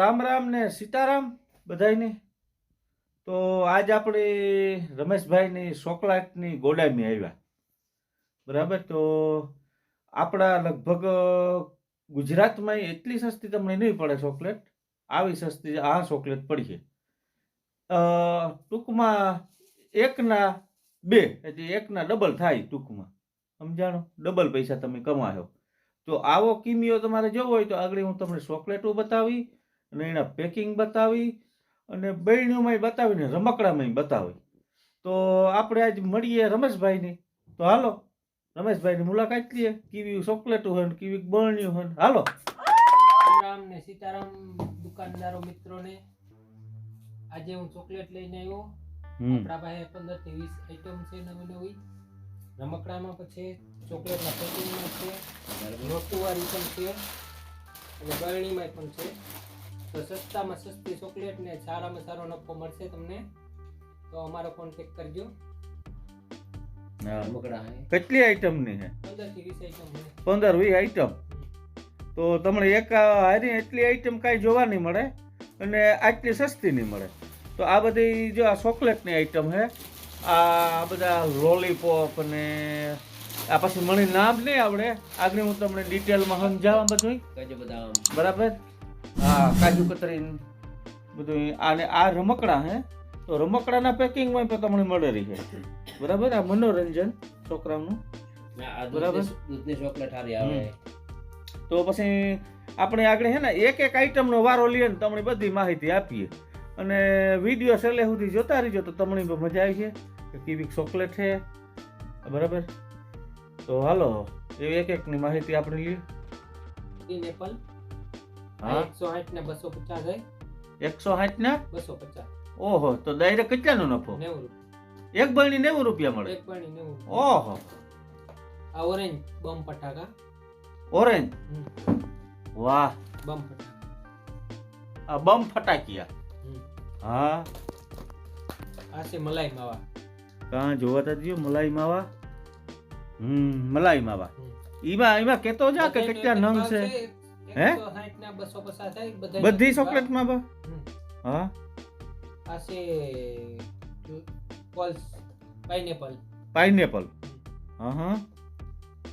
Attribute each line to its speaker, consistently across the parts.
Speaker 1: રામ રામ ને સીતારામ બધાયને. તો આજ આપણે રમેશભાઈની ચોકલેટની ગોડામી આવ્યા. બરાબર? તો આપણા લગભગ ગુજરાતમાં એટલી સસ્તી તમને નહીં પડે ચોકલેટ. આવી સસ્તી આ ચોકલેટ પડી છે. ટૂંકમાં એકના બે, એટલે એકના ડબલ થાય ટૂંકમાં. સમજાણો? ડબલ પૈસા તમે કમાયો તો આવો કિમિયો તમારે જોવો હોય તો આગળ હું તમને ચોકલેટો બતાવી અને એના પેકિંગ બતાવી અને બહેણીઓમાંય બતાવીને રમકડામાંય બતાવી. તો આપણે આજ મળીએ રમેશભાઈની. તો હાલો રમેશભાઈની મુલાકાત લઈએ. કેવી ચોકલેટો હોય ને કેવી બરણીઓ હોય હાલો.
Speaker 2: રામ ને સીતારામ દુકાનદારો મિત્રોને આજે હું ચોકલેટ લઈને આવ્યો. આપણા પાસે પંદરથી વીસ આઈટમ છે નવી નવી. રમકડામાં પછી ચોકલેટના પેકિંગમાં છે રોટુવાળી પણ છે અને બરણીમાં પણ છે. તો સસ્તામાં સસ્તી ચોકલેટ ને સારામાં સારો નફો મળશે તમને. તો અમારો કોન્ટેક્ટ કરજો.
Speaker 1: હા. કેટલી આઈટમની છે
Speaker 2: પંદર વીસ આઈટમ
Speaker 1: તો તમને એક હારી એટલી આઈટમ કાંઈ જોવા નહીં મળે અને આટલી સસ્તી નહીં મળે. તો આ બધી જો આ ચોકલેટની આઈટમ છે આ બધા લોલીપોપ ને આ પછી મને નામ નહીં આવડે. આગળ હું તમને ડિટેલમાં સમજાવવા બધું બરાબર? હા કાજુ કતરી બધું અને આ રમકડા હે. તો રમકડાના પેકિંગમાં પણ તમને મળે રહી છે. બરાબર? આ મનોરંજન છોકરાઓનું. બરાબર.
Speaker 3: દૂધની ચોકલેટ હારી આવે.
Speaker 1: તો પછી આપણે આગળ છે ને એક એક આઈટમનો વારો લઈએ ને તમને બધી માહિતી આપીએ. અને વીડિયો છેલ્લે સુધી જોતા રહીજો તો તમને પણ મજા આવી છે કે કેવી ચોકલેટ છે. બરાબર? તો હાલો એવી એક એકની માહિતી આપણે લઈએ.
Speaker 2: નેપાલ એપલ
Speaker 1: હા
Speaker 2: એકસો સાઠ ને બસો પચાસ
Speaker 1: એકસો સાઠ ને?
Speaker 2: બસો પચાસ.
Speaker 1: ઓહો તો ડાયરેક્ટ કેટલાનો નફો?
Speaker 2: નેવું
Speaker 1: એક બળની નેવું રૂપિયા મળે?
Speaker 2: એક નેવું
Speaker 1: ઓહો.
Speaker 2: આ ઓરેન્જ બમ પટાકા
Speaker 1: ઓરેન્જ? વાહ.
Speaker 2: બમ ફટાકા.
Speaker 1: આ બમ ફટાકિયા. હા.
Speaker 2: આ છે મલાઈ માવા.
Speaker 1: કાં જોવા તા દ્યો મલાઈ માવા? હમ મલાઈ માવા. ઈમાં ઈમાં કેતો જા કે કેટલા નંગ છે. હે?
Speaker 2: 160 ના 250 થાય બધી
Speaker 1: ચોકલેટમાં બા. હા?
Speaker 2: આ પલ્સ પાઇનેપલ.
Speaker 1: પાઇનેપલ. હા હા.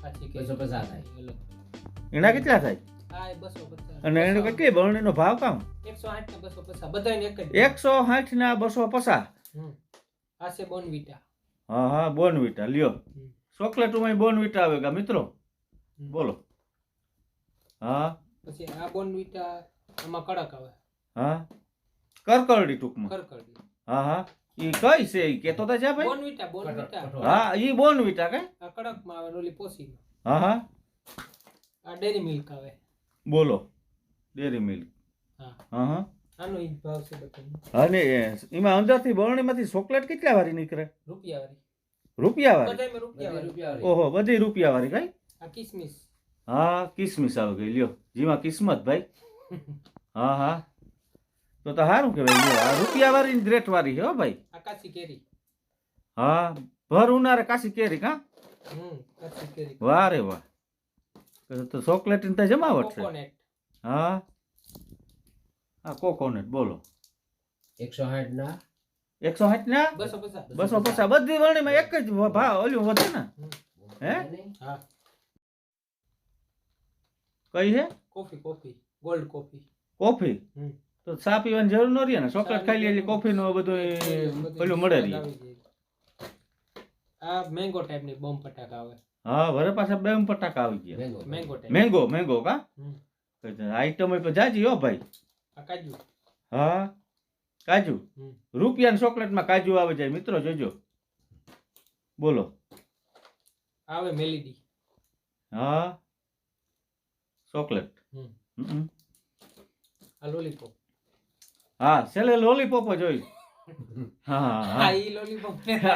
Speaker 2: આ છે કે
Speaker 3: 250 થાય.
Speaker 2: યલો.
Speaker 1: એના કેટલા થાય?
Speaker 2: આ 250
Speaker 1: અને એને કેટલી બરણીનો ભાવ કામ?
Speaker 2: 160 ને 250 બધાને એક
Speaker 1: એકસો સાઠ ના બસો પચાસ. હા હા બોનવીટા લ્યો.
Speaker 2: ચોકલેટ
Speaker 1: ચોકલેટમાં બોનવીટા આવે ગા મિત્રો? બોલો. હા.
Speaker 2: પછી આ બોનવીટા આમાં કડક આવે.
Speaker 1: હા? કરકરડી ટૂંકમાં.
Speaker 2: કરકરડી.
Speaker 1: હા હા. ઈ કઈ છે? ઈ કેતો તા જા ભાઈ.
Speaker 2: બોનવીટા બોનવીટા
Speaker 1: હા ઈ બોનવીટા કે
Speaker 2: આ કડકમાં આવે ઓલી પોસી
Speaker 1: હા હા.
Speaker 2: આ ડેરી મિલ્ક આવે.
Speaker 1: બોલો. Dairy milk.
Speaker 2: હા.
Speaker 1: હા હા.
Speaker 2: આનો ઈ ભાવ છે બધાનો.
Speaker 1: અને એમાં અંદરથી બરણીમાંથી ચોકલેટ કેટલા વાળી નીકળે?
Speaker 2: રૂપિયા વાળી
Speaker 1: રૂપિયા વાળી. ઓહો બધી રૂપિયા વાળી કઈ?
Speaker 2: આ કિસમિસ.
Speaker 1: હા કિસમિસ આવી ગઈ લ્યો. જીમાં કિસ્મત ભાઈ. હા હા. તો તો સારું કહેવાય લ્યો. આ રૂપિયા વાળી ગ્રેટ વાળી છે હો ભાઈ.
Speaker 2: કાશી કેરી.
Speaker 1: હા ભર ઉનારે કાશી કેરી કા? વાહ રે વાહ. તો ચોકલેટની તો જમાવટ છે. હા. હા કોકોનટ બોલો.
Speaker 3: 160 ના.
Speaker 1: એકસો સાઠ ના?
Speaker 2: બસો પચાસ.
Speaker 1: બસો પચાસ. બધી વર્ણીમાં એક જ ભાવ ઓલું વધે ને. હે?
Speaker 2: હા.
Speaker 1: કઈ છે?
Speaker 2: Coffee coffee. Gold coffee.
Speaker 1: Coffee? તો ચા પીવાની જરૂર ન રહે ને? ચોકલેટ ખાઈ લે
Speaker 2: બધું
Speaker 1: કોફી નું બધું પેલું મળે રહે
Speaker 2: આ મેંગો ટાઈપની બોમ્બ પટાકા આવે.
Speaker 1: હા વરે પાછા બે પટાકા આવી ગયા.
Speaker 3: મેંગો
Speaker 2: મેંગો
Speaker 1: મેંગો મેંગો કા. આઈટમ તો જાજી હો ભાઈ.
Speaker 2: આ કાજુ.
Speaker 1: હા કાજુ. રૂપિયાની ચોકલેટમાં કાજુ આવે જાય. મિત્રો જોજો. બોલો.
Speaker 2: આવે મેલીડી
Speaker 1: હા. ચોકલેટ.
Speaker 2: હમ.
Speaker 1: હમ.
Speaker 2: આ લોલીપોપ
Speaker 1: હા છેલ્લે લોલીપોપ જ હોય. હા
Speaker 2: લોલીપોપ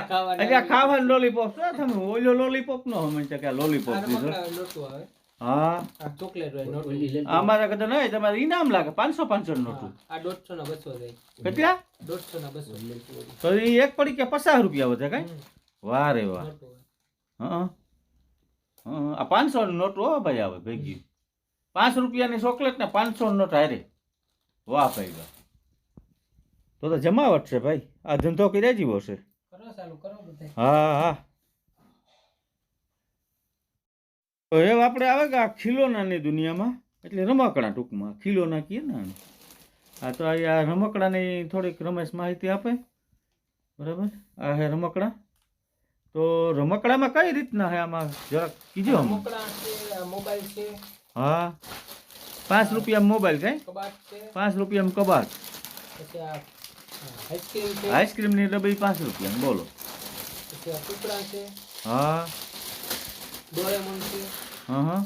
Speaker 2: ખાવાના
Speaker 1: શું તમે ઓલો લોલીપોપ નો સમજ કે લોલીપોપ
Speaker 2: આવે.
Speaker 1: હા.
Speaker 2: ચોકલેટ હોય
Speaker 1: અમારા કદાચ નહીં તમારે ઇનામ લાગે પાંચસો પાંચસો નોટું
Speaker 2: આ દોઢસો ના બસો
Speaker 1: કેટલા?
Speaker 2: દોઢસો ના બસો.
Speaker 3: ઓલી લેતી ઓલી.
Speaker 1: તો એ એક પડી કે પચાસ રૂપિયા વધે કઈ. વાહ રે વાહ. હા આ પાંચસો નોટું હો ભાઈ આવે ભેગી પાંચ રૂપિયાની ચોકલેટ ને પાંચસો નોટ હારે વાહ ભાઈ વાહ. તો તો જમાવટ છે ભાઈ. આ ધંધો કર્યા જીવો છે. હા હા. હવે આપણે આવે કે આ ખીલોનાની દુનિયામાં? એટલે રમકડા ટૂંકમાં. ખીલોના કહીએ ને આ હા તો આ આ રમકડાની થોડીક રમેશ માહિતી આપે. બરાબર? આ હે રમકડા. તો રમકડામાં કઈ રીતના હે આમાં? જરાક કીજો
Speaker 2: રમકડા છે મોબાઈલ છે.
Speaker 1: હા પાંચ રૂપિયા મોબાઈલ કઈ
Speaker 2: કબાટ છે
Speaker 1: પાંચ રૂપિયામાં કબાટ
Speaker 2: પછી આ આઈસ્ક્રીમ છે
Speaker 1: આઈસ્ક્રીમની ડબ્બી પાંચ રૂપિયા બોલો
Speaker 2: પછી આ કૂતરા છે
Speaker 1: હા
Speaker 2: ડોરેમોન છે
Speaker 1: હા હા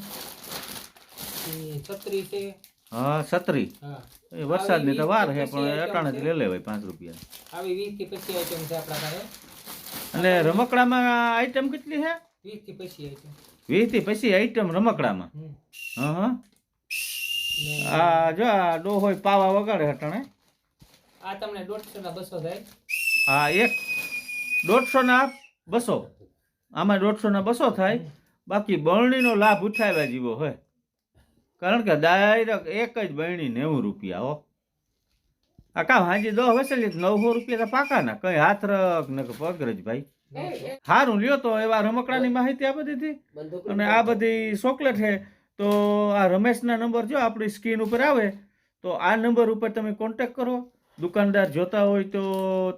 Speaker 2: પછી છત્રી છે
Speaker 1: હા છત્રી
Speaker 2: હા
Speaker 1: એ વરસાદની તો વાર છે
Speaker 2: આવી
Speaker 1: પણ
Speaker 2: વીસ
Speaker 1: અટાણે
Speaker 2: પછી
Speaker 1: લઈ લેવાય પાંચ રૂપિયા
Speaker 2: આવી વીસથી પછી આઈટમ છે આપણા પાસે
Speaker 1: અને રમકડામાં આઈટમ કેટલી છે
Speaker 2: વીસથી પછી આઈટમ
Speaker 1: વીસ પછી આઈટમ રમકડામાં. હા હા આ જો આ ડો હોય પાવા વગાડે હટણે.
Speaker 2: આ તમને દોઢસો ના બસો થાય.
Speaker 1: હા એક. દોઢસો ના બસો. આમાં દોઢસો ના બસો થાય. બાકી બરણીનો લાભ ઉઠાવ્યા જેવો હોય. કારણ કે ડાયરેક્ટ એક જ બરણી નેવું રૂપિયા હો. આ કામ હાજી દો વસેલી નવસો રૂપિયા તો પાકાના કઈ હાથ રખ ને પગરજ ભાઈ. સારું લ્યો તો એવા રમકડાની માહિતી આપી દીધી અને આ બધી ચોકલેટ છે તો આ રમેશના નંબર જો આપણી સ્ક્રીન ઉપર આવે તો આ નંબર ઉપર તમે કોન્ટેક કરો. દુકાનદાર જોતા હોય તો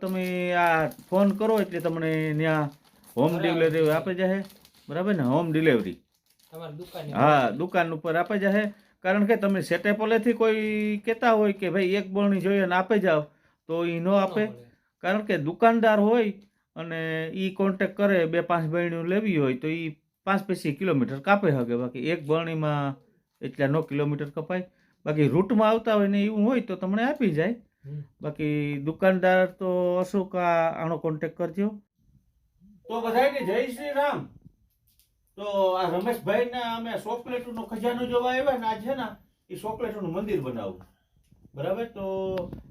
Speaker 1: તમે આ ફોન કરો એટલે તમને ત્યાં હોમ ડિલિવરી આપી જશે બરાબર ને? હોમ ડિલિવરી હા દુકાન ઉપર આપી જશે કારણ કે તમે સેટે પહેલેથી કોઈ કહેતા હોય કે ભાઈ એક બરણી જોઈએ ને આપી જાઓ તો એ ન આપે. કારણ કે દુકાનદાર હોય અને એ કોન્ટેક કરે બે પાંચ બરણીઓ લેવી હોય તો એ પાંચ પૈસી કિલોમીટર કાપે શકે બાકી એક બરણીમાં એટલા નો કિલોમીટર કપાય. બાકી રૂટમાં આવતા હોય ને એવું હોય તો તમને આપી જાય. બાકી દુકાનદાર તો અશોક આનો કોન્ટેક કરજો. તો બધાને જય શ્રી રામ. તો આ રમેશભાઈ ને અમે ચોકલેટનો ખજાનો જોવા આવ્યા ને આ છે ને એ ચોકલેટનું મંદિર બનાવવું બરાબર? તો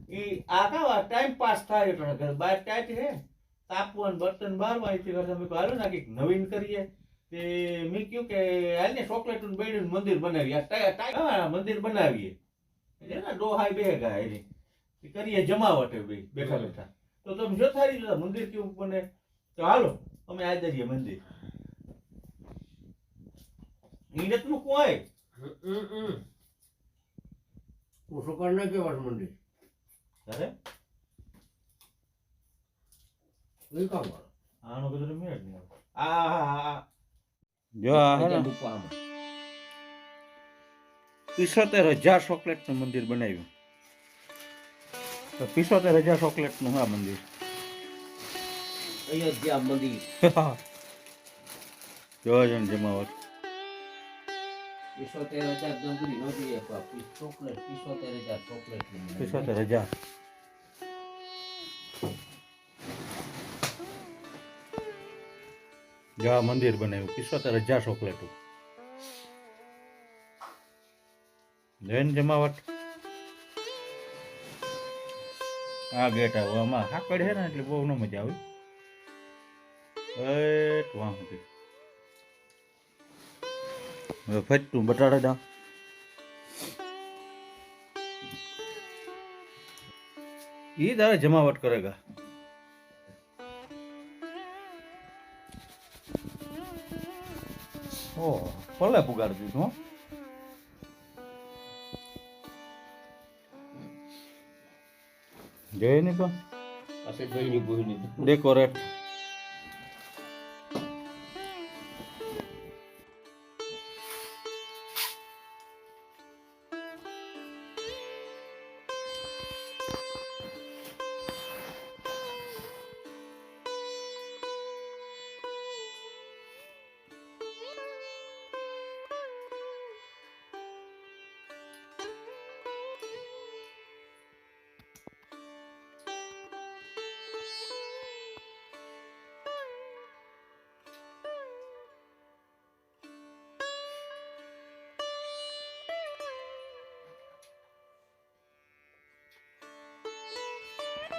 Speaker 1: એ આ કાવા ટાઈમ પાસ થાય એટલે બહાર ટાઈટ છે તાપવાનું બર્તન બારવા એથી કરતા મેં કહ્યું, હાલો ને કંઈક નવીન કરીએ. તે મેં કહ્યું કે હાલ ને ચોકલેટનું બેડનું મંદિર બનાવીએ. મંદિર બનાવીએ. એટલે ને ડોહાઈ બે ગયા એની. એ કરીએ જમાવટે ભાઈ બે બેઠા બેઠા. તો તમે જોતા રહીજો મંદિર કેવું બને? તો હાલો અમે આ જઈએ મંદિર. ઈ નથી મૂકવું હોય
Speaker 3: ઓછું મંદિર. નાખે વાત મંડી
Speaker 1: તારે
Speaker 3: એ કામ કરો
Speaker 1: આનો બધું મેળ નહીં. આ આ આ જો આ હે ને.
Speaker 3: આમાં
Speaker 1: પિસોતેર હજાર ચોકલેટનું મંદિર બનાવ્યું. તો પિસોતેર હજાર ચોકલેટનું હા મંદિર.
Speaker 3: અયોધ્યા મંદિર.
Speaker 1: જોવા છે જમાવટ.
Speaker 3: પિસોતેર હજાર ડુંગળી ચોકલેટ પિસોતેર હજાર ચોકલેટ
Speaker 1: પિસોતેર હજાર. જો મંદિર બનાવ્યું પિસોતેર હજાર ચોકલેટું જૈન જમાવટ. આ ગેટ આવ્યો આમાં હાકડ છે ને, એટલે બહુ ન મજા આવી. વાહ સુધી. હવે ફટતું બટાડા દા. ઈ તારે જમાવટ કરેગા ઓ ભલે પુગાડી દીધું હો જોઈ નહીં તો? ડેકોરેટ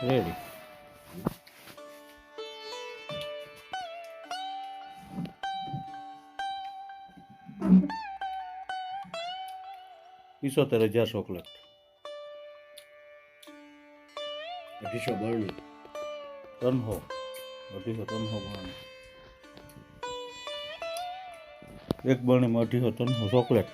Speaker 1: રેડી પિસોતેર હજાર ચોકલેટ
Speaker 3: અઢીસો બરણી
Speaker 1: તનહો અઢીસો તનહો બરણી એક બરણીમાં અઢીસો તનહો ચોકલેટ